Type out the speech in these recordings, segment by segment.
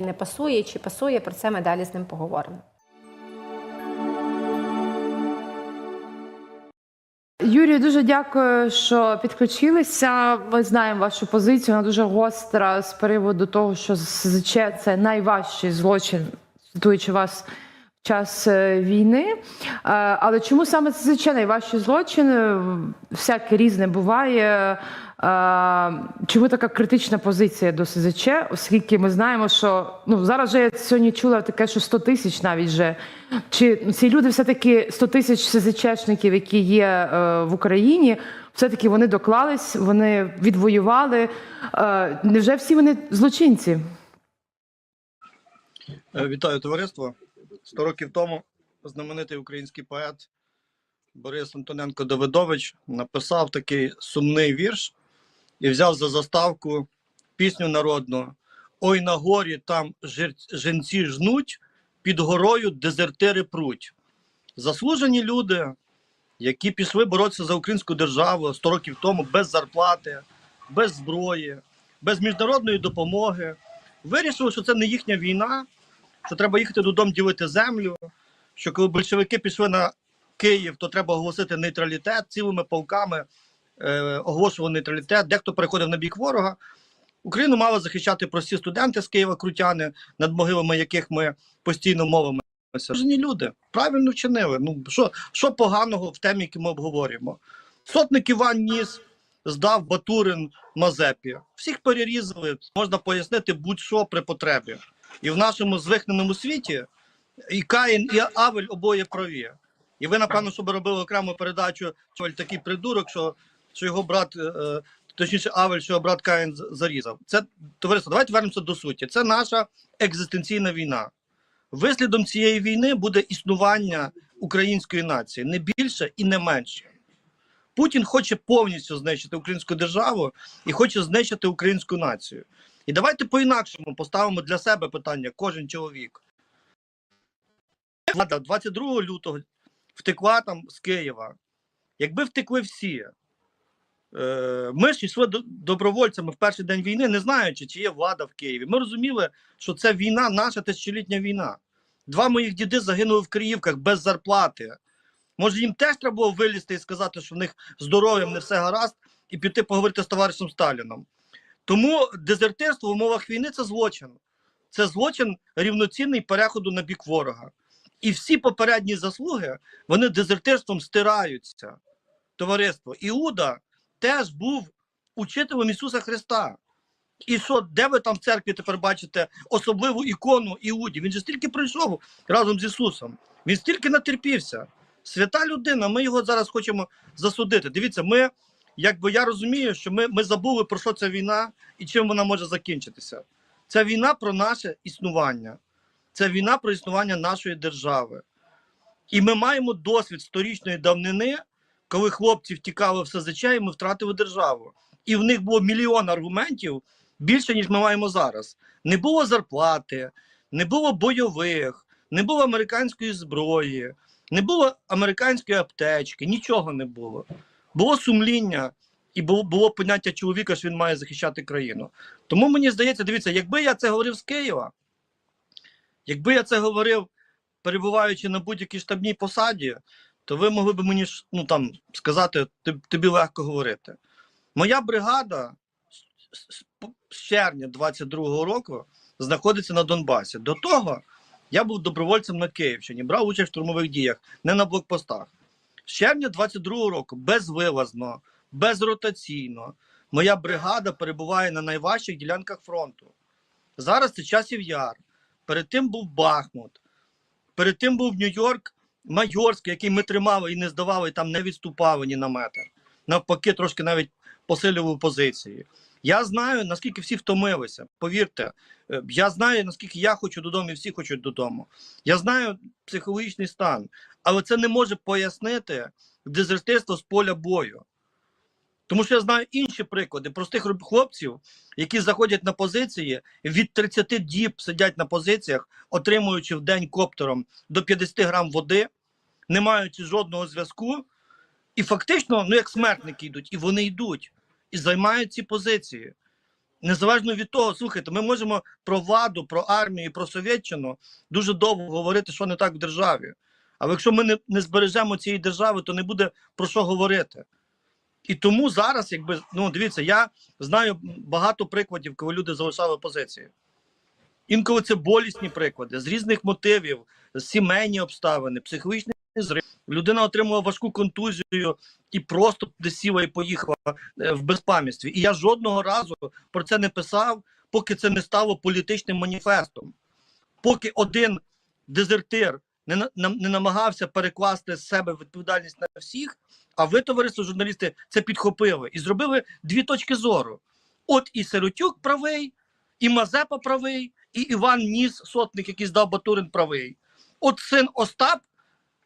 не пасує чи пасує. Про це ми далі з ним поговоримо. Юрій, дуже дякую, що підключилися. Ми знаємо вашу позицію. Вона дуже гостра з приводу того, що СЗЧ це найважчий злочин, цитуючи вас в час е, війни. Е, Але чому саме СЗЧ найважчий злочин? Всяке різне буває. Чому така критична позиція до СЗЧ? Оскільки ми знаємо, що ну зараз вже я сьогодні чула таке, що 100 тисяч навіть вже. Чи ці люди все-таки 100 тисяч СЗЧшників, які є е, в Україні, все-таки вони доклались, вони відвоювали. Е, невже всі вони злочинці? Е, Вітаю товариство. Сто років тому знаменитий український поет Борис Антоненко Давидович написав такий сумний вірш і взяв за заставку пісню народну Ой на горі там жир- жінці жнуть, під горою дезертири пруть. Заслужені люди, які пішли боротися за українську державу 100 років тому без зарплати, без зброї, без міжнародної допомоги, вирішили, що це не їхня війна, що треба їхати додому ділити землю. Що коли большевики пішли на Київ, то треба оголосити нейтралітет цілими полками, е, оголошували нейтралітет. Дехто переходив на бік ворога. Україну мали захищати прості студенти з Києва, крутяни, над могилами яких ми постійно мовимося. Жені люди правильно вчинили. Ну що, що поганого в темі, яку ми обговорюємо? Сотник Іван Ніс здав Батурин Мазепі. Всіх перерізали, можна пояснити будь-що при потребі. І в нашому звихненому світі і Каїн, і Авель обоє праві. І ви, напевно, щоб робили окрему передачу, що такий придурок, що, що його брат, е, е, точніше, Авель, що його брат Каїн зарізав. Це товариство, давайте вернемося до суті. Це наша екзистенційна війна. Вислідом цієї війни буде існування української нації не більше і не менше. Путін хоче повністю знищити українську державу і хоче знищити українську націю. І давайте по-інакшому поставимо для себе питання, кожен чоловік. Влада 22 лютого втекла там з Києва. Якби втекли всі, ми ж йшли до- добровольцями в перший день війни, не знаючи, чи є влада в Києві. Ми розуміли, що це війна, наша тисячолітня війна. Два моїх діди загинули в Криївках без зарплати. Може, їм теж треба було вилізти і сказати, що в них здоров'ям не все гаразд, і піти поговорити з товаришем Сталіном. Тому дезертирство в умовах війни це злочин. Це злочин рівноцінний переходу на бік ворога. І всі попередні заслуги вони дезертирством стираються. Товариство. Іуда теж був учителем Ісуса Христа. І що, де ви там в церкві тепер бачите особливу ікону Іуді? Він же стільки пройшов разом з Ісусом. Він стільки натерпівся. Свята людина, ми його зараз хочемо засудити. Дивіться, ми, якби я розумію, що ми, ми забули про що ця війна і чим вона може закінчитися. Це війна про наше існування. Це війна про існування нашої держави. І ми маємо досвід сторічної давнини, коли хлопці втікали в СЗЧ, і ми втратили державу. І в них було мільйон аргументів більше, ніж ми маємо зараз. Не було зарплати, не було бойових, не було американської зброї, не було американської аптечки, нічого не було. Було сумління і було, було поняття чоловіка, що він має захищати країну. Тому мені здається, дивіться, якби я це говорив з Києва, якби я це говорив, перебуваючи на будь-якій штабній посаді, то ви могли б мені ну, там, сказати, тобі легко говорити. Моя бригада з- червня 22-го року знаходиться на Донбасі. До того я був добровольцем на Київщині, брав участь в штурмових діях, не на блокпостах. З червня 22-го року безвилазно, безротаційно моя бригада перебуває на найважчих ділянках фронту. Зараз це часів яр. Перед тим був Бахмут, перед тим був Нью-Йорк, Майорський, який ми тримали і не здавали, там не відступали ні на метр. Навпаки, трошки навіть посилювали позиції. Я знаю, наскільки всі втомилися. Повірте, Е, я знаю, наскільки я хочу додому, і всі хочуть додому. Я знаю психологічний стан, але це не може пояснити дезертирство з поля бою. Тому що я знаю інші приклади простих хлопців, які заходять на позиції, від 30 діб сидять на позиціях, отримуючи в день коптером до 50 грам води, не маючи жодного зв'язку, і фактично, ну як смертники йдуть, і вони йдуть і займають ці позиції. незалежно від того, слухайте, ми можемо про владу, про армію, про Совєтщину дуже довго говорити, що не так в державі. Але якщо ми не, не збережемо цієї держави, то не буде про що говорити. І тому зараз, якби ну дивіться, я знаю багато прикладів, коли люди залишали позиції. Інколи це болісні приклади з різних мотивів, сімейні обставини, психологічний зрив. Людина отримала важку контузію і просто сіла і поїхала е, в безпам'ятстві. І я жодного разу про це не писав, поки це не стало політичним маніфестом. Поки один дезертир не, не намагався перекласти з себе відповідальність на всіх, а ви, товариство журналісти, це підхопили і зробили дві точки зору. От і Сиротюк правий, і Мазепа правий, і Іван Ніс, сотник, який здав Батурин правий. От син Остап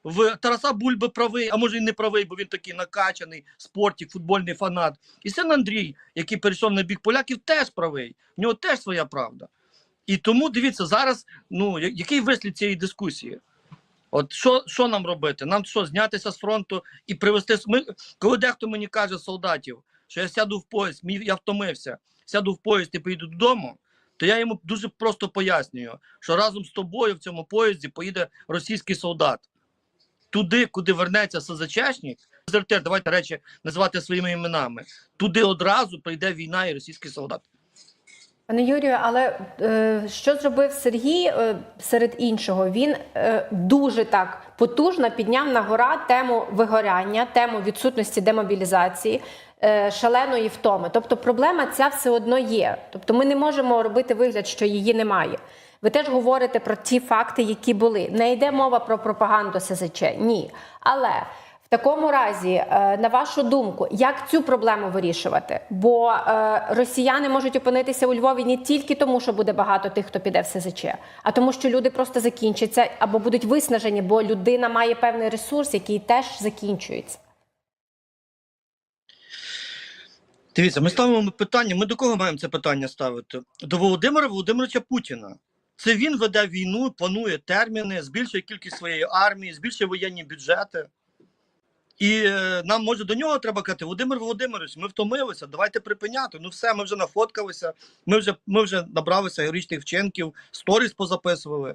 в Тараса Бульби правий, а може і не правий, бо він такий накачаний, спортик, футбольний фанат. І син Андрій, який перейшов на бік поляків, теж правий. В нього теж своя правда. І тому дивіться, зараз ну який вислід цієї дискусії? От що, що нам робити? Нам що, знятися з фронту і привезти. Ми, коли дехто мені каже солдатів, що я сяду в поїзд, я втомився, сяду в поїзд і поїду додому, то я йому дуже просто пояснюю, що разом з тобою в цьому поїзді поїде російський солдат. Туди, куди вернеться дезертир, давайте речі називати своїми іменами. Туди одразу прийде війна і російський солдат. Пане Юрію, але е, що зробив Сергій е, серед іншого? Він е, дуже так потужно підняв на гора тему вигоряння, тему відсутності демобілізації, е, шаленої втоми. Тобто проблема ця все одно є. Тобто ми не можемо робити вигляд, що її немає. Ви теж говорите про ті факти, які були. Не йде мова про пропаганду СЗЧ, ні. Але такому разі, е, на вашу думку, як цю проблему вирішувати? Бо е, росіяни можуть опинитися у Львові не тільки тому, що буде багато тих, хто піде в СЗЧ, а тому, що люди просто закінчаться або будуть виснажені, бо людина має певний ресурс, який теж закінчується. Дивіться, ми ставимо питання. Ми до кого маємо це питання ставити? До Володимира Володимировича Путіна. Це він веде війну, планує терміни, збільшує кількість своєї армії, збільшує воєнні бюджети. І е, нам може до нього треба казати, Володимир Володимирович, ми втомилися, давайте припиняти. Ну все, ми вже нафоткалися, ми вже, ми вже набралися героїчних вчинків, сторіс позаписували.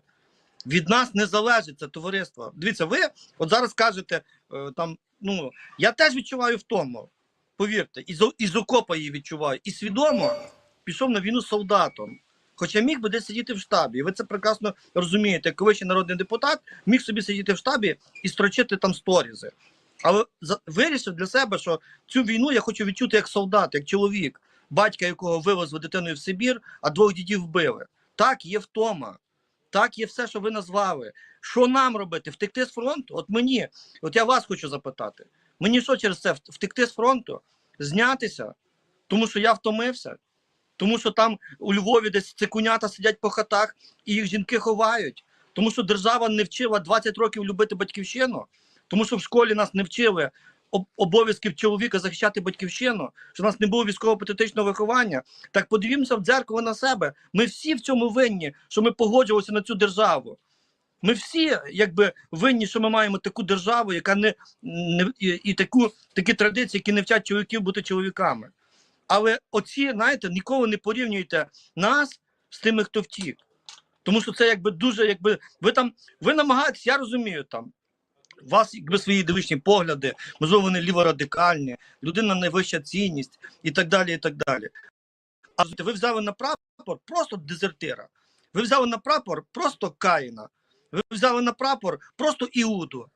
Від нас не залежить це товариство. Дивіться, ви от зараз кажете, е, там, ну, я теж відчуваю втому. Повірте, із, із окопа її відчуваю. І свідомо пішов на війну солдатом. Хоча міг би десь сидіти в штабі. І ви це прекрасно розумієте. Як вищий народний депутат міг собі сидіти в штабі і строчити там сторізи. Але вирішив для себе, що цю війну я хочу відчути як солдат, як чоловік, батька, якого вивезли дитиною в Сибір, а двох дідів вбили. Так, є втома. Так, є все, що ви назвали. Що нам робити? Втекти з фронту? От мені, от я вас хочу запитати. Мені що через це втекти з фронту? Знятися? Тому що я втомився? Тому що там у Львові десь цикунята сидять по хатах і їх жінки ховають. Тому що держава не вчила 20 років любити батьківщину. Тому що в школі нас не вчили обов'язків чоловіка захищати батьківщину, що в нас не було військово-патріотичного виховання. Так подивімося в дзеркало на себе. Ми всі в цьому винні, що ми погоджувалися на цю державу. Ми всі якби винні, що ми маємо таку державу, яка не, не і, і таку такі традиції, які не вчать чоловіків бути чоловіками. Але оці, знаєте, ніколи не порівнюйте нас з тими, хто втік. Тому що це якби дуже, якби ви там, ви намагаєтесь, я розумію там. У вас якби свої ідеологічні погляди, можливо, вони ліворадикальні, людина найвища цінність і так далі. і так далі. А ви взяли на прапор просто дезертира. Ви взяли на прапор просто Каїна. Ви взяли на прапор просто Іуду.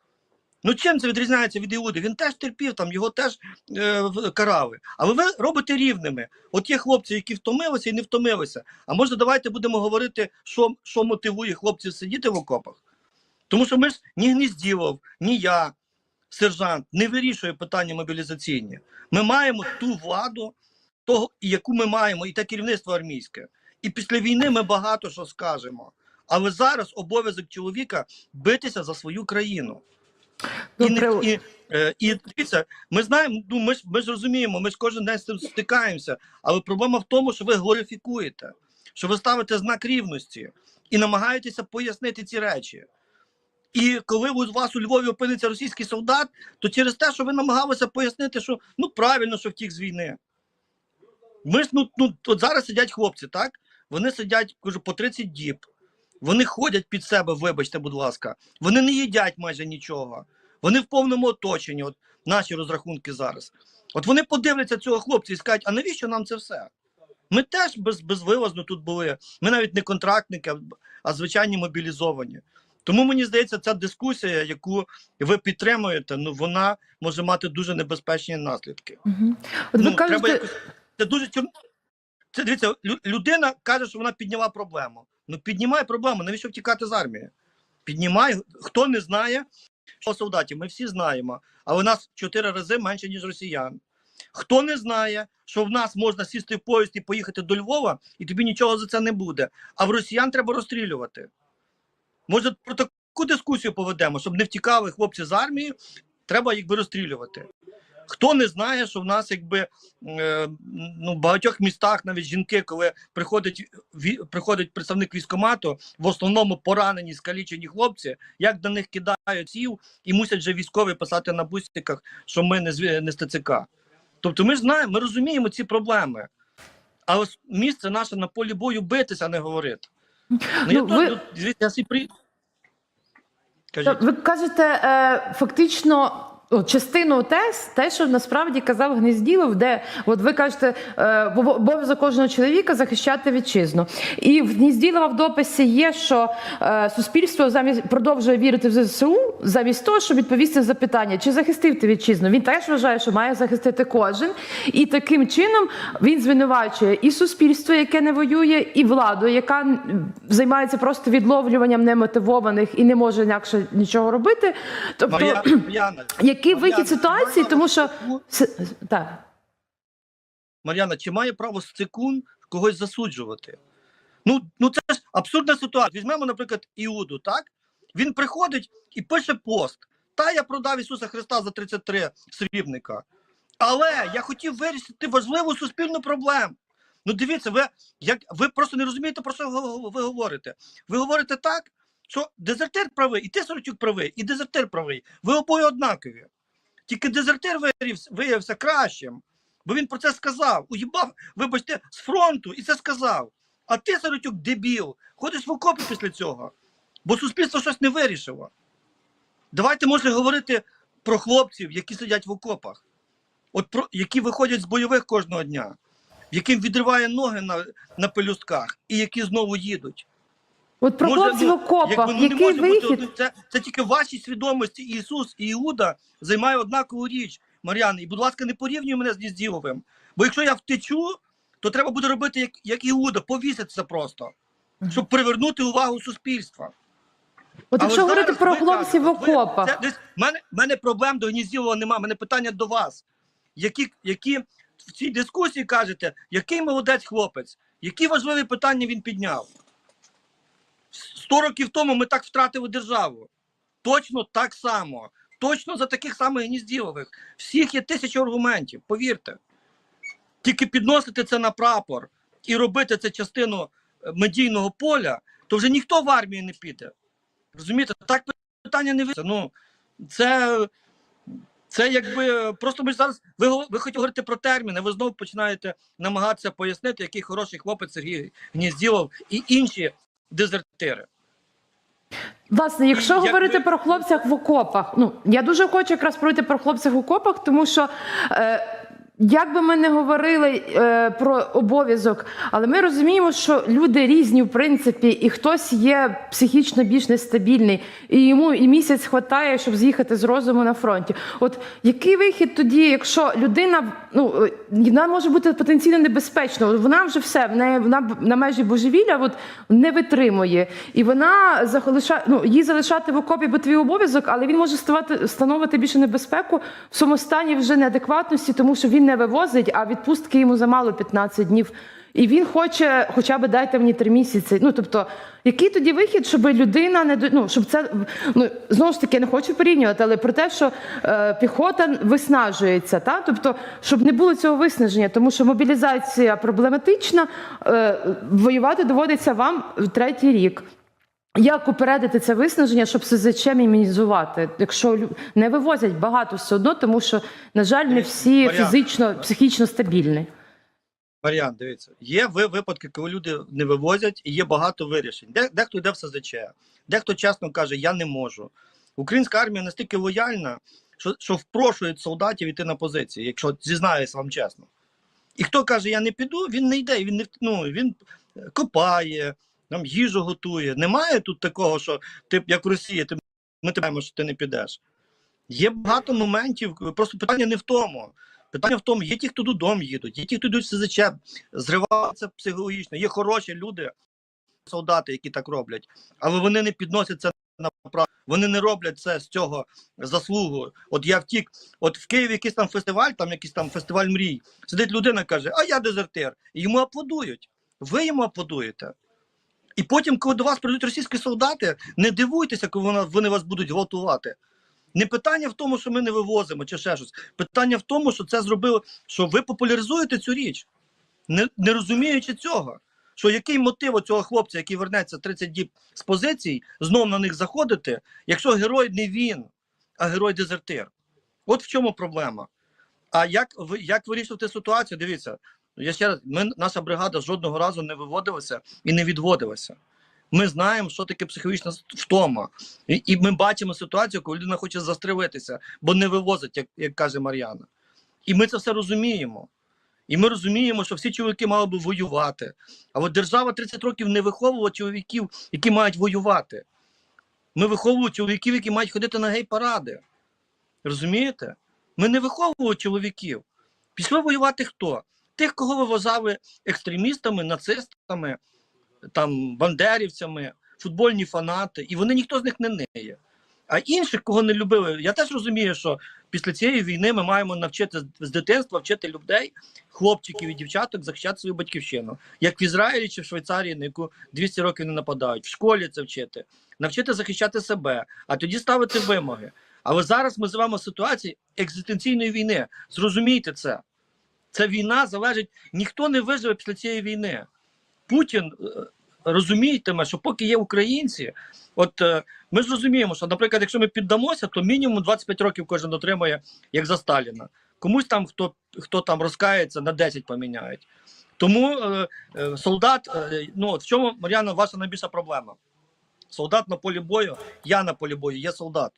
Ну чим це відрізняється від Іуди? Він теж терпів, там його теж е, карали. Але ви робите рівними. От є хлопці, які втомилися і не втомилися. А може, давайте будемо говорити, що, що мотивує хлопців сидіти в окопах? Тому що ми ж ні Гнізділов, ні я, сержант, не вирішує питання мобілізаційні. Ми маємо ту владу, того, яку ми маємо, і те керівництво армійське. І після війни ми багато що скажемо. Але зараз обов'язок чоловіка битися за свою країну. І, не, Добре. і, е, і дивіться, ми знаємо, ну ми ж ми ж розуміємо, ми ж кожен день з цим стикаємося. Але проблема в тому, що ви глорифікуєте, що ви ставите знак рівності і намагаєтеся пояснити ці речі. І коли у вас у Львові опиниться російський солдат, то через те, що ви намагалися пояснити, що ну правильно, що втік з війни. Ми ж ну, ну от зараз сидять хлопці, так? Вони сидять, кажу, по 30 діб. Вони ходять під себе, вибачте, будь ласка. Вони не їдять майже нічого. Вони в повному оточенні. От наші розрахунки зараз. От вони подивляться цього хлопця і скажуть, а навіщо нам це все? Ми теж без, безвивозно тут були. Ми навіть не контрактники, а, а звичайні мобілізовані. Тому мені здається, ця дискусія, яку ви підтримуєте, ну вона може мати дуже небезпечні наслідки. Угу. От ви ну, кажете, треба якось... Це дуже Це дивіться, людина каже, що вона підняла проблему. Ну піднімай проблему. Навіщо втікати з армії? Піднімай. Хто не знає, що солдатів, ми всі знаємо, але у нас чотири рази менше, ніж росіян. Хто не знає, що в нас можна сісти в поїзд і поїхати до Львова, і тобі нічого за це не буде. А в росіян треба розстрілювати. Може, про таку дискусію поведемо, щоб не втікали хлопці з армії, треба якби розстрілювати. Хто не знає, що в нас якби е, ну, в багатьох містах навіть жінки, коли приходить ві, приходить представник військкомату, в основному поранені, скалічені хлопці, як до них кидають сів і мусять вже військові писати на бусиках, що ми не не з. Тобто, ми ж знаємо, ми розуміємо ці проблеми. А ось місце наше на полі бою битися, а не говорити. Ну, Ну, я ви- ну, дивіться, я собі при... Кажіть. ви кажете, е, фактично. Частину тез, те, що насправді казав Гнезділов, де от ви кажете, е, обов'язок кожного чоловіка захищати вітчизну. І в Гнезділова в дописі є, що е, суспільство замість продовжує вірити в ЗСУ, замість того, щоб відповісти на запитання, чи захистив ти вітчизну. Він теж вважає, що має захистити кожен. І таким чином він звинувачує і суспільство, яке не воює, і владу, яка займається просто відловлюванням немотивованих і не може інакше нічого робити. Тобто, Мар'я- Мар'яна, який вихід ситуації, тому що так. Мар'яна, чи має право цикун когось засуджувати? Ну, ну це ж абсурдна ситуація. Візьмемо, наприклад, Іуду, так? Він приходить і пише пост. Та я продав Ісуса Христа за 33 срібника. Але я хотів вирішити важливу суспільну проблему. Ну, дивіться, ви як ви просто не розумієте, про що ви говорите. Ви говорите так, що дезертир правий, і ти Сорочук правий, і дезертир правий. Ви обоє однакові. Тільки дезертир виявився, кращим. Бо він про це сказав. Уїбав, вибачте, з фронту і це сказав. А ти, Сарутюк, дебіл, ходиш в окопи після цього. Бо суспільство щось не вирішило. Давайте, може, говорити про хлопців, які сидять в окопах, от про, які виходять з бойових кожного дня, яким відриває ноги на, на пелюстках, і які знову їдуть. От про хлопців в окопах, якби, ну, не який може вихід? одно- це, це тільки в вашій свідомості Ісус і Іуда займає однакову річ, Мар'яна. І, будь ласка, не порівнюй мене з Нізділовим. Бо якщо я втечу, то треба буде робити як, як Іуда, повіситися просто, щоб привернути увагу суспільства. От А якщо говорити про хлопців в кажете, ви- окопах, Це, десь, мене, мене проблем до Гнізділова немає, мене питання до вас. Які, які в цій дискусії кажете, який молодець хлопець, які важливі питання він підняв? Сто років тому ми так втратили державу. Точно так само. Точно за таких самих Гнізділових. Всіх є тисячі аргументів, повірте. Тільки підносити це на прапор і робити це частину е, медійного поля, то вже ніхто в армію не піде. Розумієте, так питання не вирішиться. Ну, це, це якби просто ми зараз. Ви, ви хотіли говорити про терміни, ви знову починаєте намагатися пояснити, який хороший хлопець Сергій Гнізділов і інші дезертири. Власне, якщо Як говорити ви- про хлопцях в окопах, ну я дуже хочу якраз пройти про хлопцях в окопах, тому що. Е, як би ми не говорили е, про обов'язок, але ми розуміємо, що люди різні в принципі, і хтось є психічно більш нестабільний, і йому і місяць хватає, щоб з'їхати з розуму на фронті. От який вихід тоді, якщо людина ну е, вона може бути потенційно небезпечною, вона вже все, в неї вона на межі божевілля, от не витримує, і вона залишає, ну її залишати в окопі, бо твій обов'язок, але він може ставати становити більше небезпеку в цьому стані вже неадекватності, тому що він не вивозить, а відпустки йому замало 15 днів. І він хоче, хоча б дайте мені три місяці. Ну тобто, який тоді вихід, щоб людина не ну, щоб це ну знову ж таки не хочу порівнювати, але про те, що е, піхота виснажується, та тобто, щоб не було цього виснаження, тому що мобілізація проблематична, е, воювати доводиться вам в третій рік. Як упередити це виснаження, щоб СЗЧ мінімізувати, якщо не вивозять багато все одно, тому що, на жаль, не всі Мар'яна, фізично, психічно стабільні. Мар'ян, дивіться, є ви- випадки, коли люди не вивозять, і є багато вирішень. Де, дехто йде в СЗЧ, дехто чесно каже, я не можу. Українська армія настільки лояльна, що, що впрошують солдатів йти на позиції, якщо зізнаюся вам чесно. І хто каже, я не піду, він не йде, він не ну, він копає, там їжу готує. Немає тут такого, що ти як в Росії, ти ми тебе знаємо, що ти не підеш. Є багато моментів, просто питання не в тому. Питання в тому, є ті, хто додому їдуть, є ті, хто йдуть в СЗЧ, зриваються психологічно. Є хороші люди, солдати, які так роблять, але вони не підносять це на право. Вони не роблять це з цього заслугу. От я втік, от в Києві якийсь там фестиваль, там якийсь там фестиваль мрій. Сидить людина, каже, а я дезертир. І йому аплодують. Ви йому аплодуєте. І потім, коли до вас прийдуть російські солдати, не дивуйтеся, коли вони вас будуть гвалтувати. Не питання в тому, що ми не вивозимо чи ще щось. Питання в тому, що це зробили, що ви популяризуєте цю річ, не, не розуміючи цього. Що який мотив цього хлопця, який вернеться 30 діб з позицій, знов на них заходити, якщо герой не він, а герой дезертир. От в чому проблема. А як як вирішувати ситуацію? Дивіться, я ще раз, ми, наша бригада жодного разу не виводилася і не відводилася. Ми знаємо, що таке психологічна втома. І, і ми бачимо ситуацію, коли людина хоче застрелитися, бо не вивозить, як, як каже Мар'яна. І ми це все розуміємо. І ми розуміємо, що всі чоловіки мали би воювати. А от держава 30 років не виховувала чоловіків, які мають воювати. Ми виховуємо чоловіків, які мають ходити на гей-паради. Розумієте? Ми не виховували чоловіків. Пішли воювати хто? Тих, кого ви вважали екстремістами, нацистами, там, бандерівцями, футбольні фанати, і вони ніхто з них не неє. А інших, кого не любили, я теж розумію, що після цієї війни ми маємо навчити з- з дитинства вчити людей, хлопчиків і дівчаток захищати свою батьківщину, як в Ізраїлі чи в Швейцарії, на яку 200 років не нападають. В школі це вчити, навчити захищати себе, а тоді ставити вимоги. Але зараз ми живемо в ситуації екзистенційної війни. Зрозумійте це. Ця війна залежить, ніхто не виживе після цієї війни. Путін е, розумійтиме, що поки є українці, от е, ми ж розуміємо, що, наприклад, якщо ми піддамося, то мінімум 25 років кожен отримає, як за Сталіна. Комусь там, хто, хто там розкається, на 10 поміняють. Тому е, е, солдат, е, ну от в чому Мар'яна, ваша найбільша проблема? Солдат на полі бою, я на полі бою, є солдат.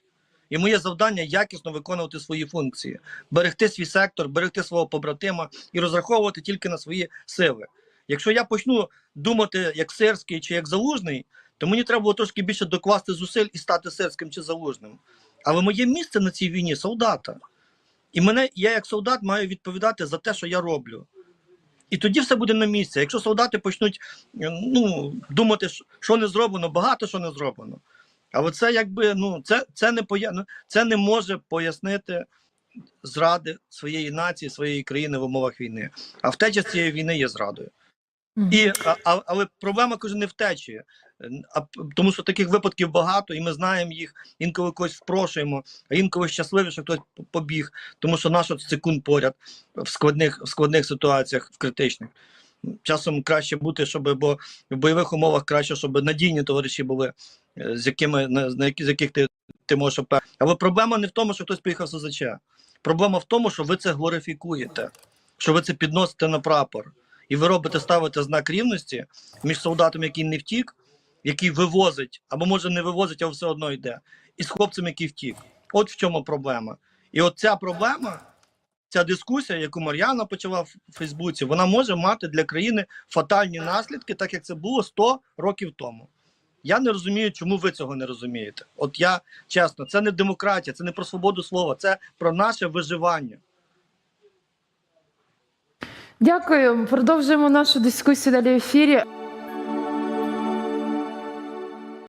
І моє завдання якісно виконувати свої функції, берегти свій сектор, берегти свого побратима і розраховувати тільки на свої сили. Якщо я почну думати як сирський чи як залужний, то мені треба було трошки більше докласти зусиль і стати сирським чи залужним. Але моє місце на цій війні солдата. І мене я як солдат маю відповідати за те, що я роблю. І тоді все буде на місці. Якщо солдати почнуть ну, думати, що не зроблено, багато що не зроблено. Але це якби ну це, це не поя... ну, це не може пояснити зради своєї нації, своєї країни в умовах війни. А втеча з цієї війни є зрадою. І, а, а, але проблема каже не втечі, а тому що таких випадків багато, і ми знаємо їх. Інколи когось впрошуємо, а інколи щасливі, що хтось побіг, тому що наш от секунд поряд в складних, в складних ситуаціях, в критичних. Часом краще бути, щоб бо в бойових умовах краще, щоб надійні товариші були, е, з якими на, на які, з яких ти, ти можеш опер. Але проблема не в тому, що хтось поїхав в СЗЧ. Проблема в тому, що ви це глорифікуєте, що ви це підносите на прапор. І ви робите ставите знак рівності між солдатом, який не втік, який вивозить, або може не вивозить, а все одно йде, і з хлопцем, який втік. От в чому проблема. І от ця проблема, ця дискусія, яку Мар'яна почала в Фейсбуці, вона може мати для країни фатальні наслідки, так як це було 100 років тому. Я не розумію, чому ви цього не розумієте. От я чесно, це не демократія, це не про свободу слова, це про наше виживання. Дякую. Продовжуємо нашу дискусію далі в ефірі.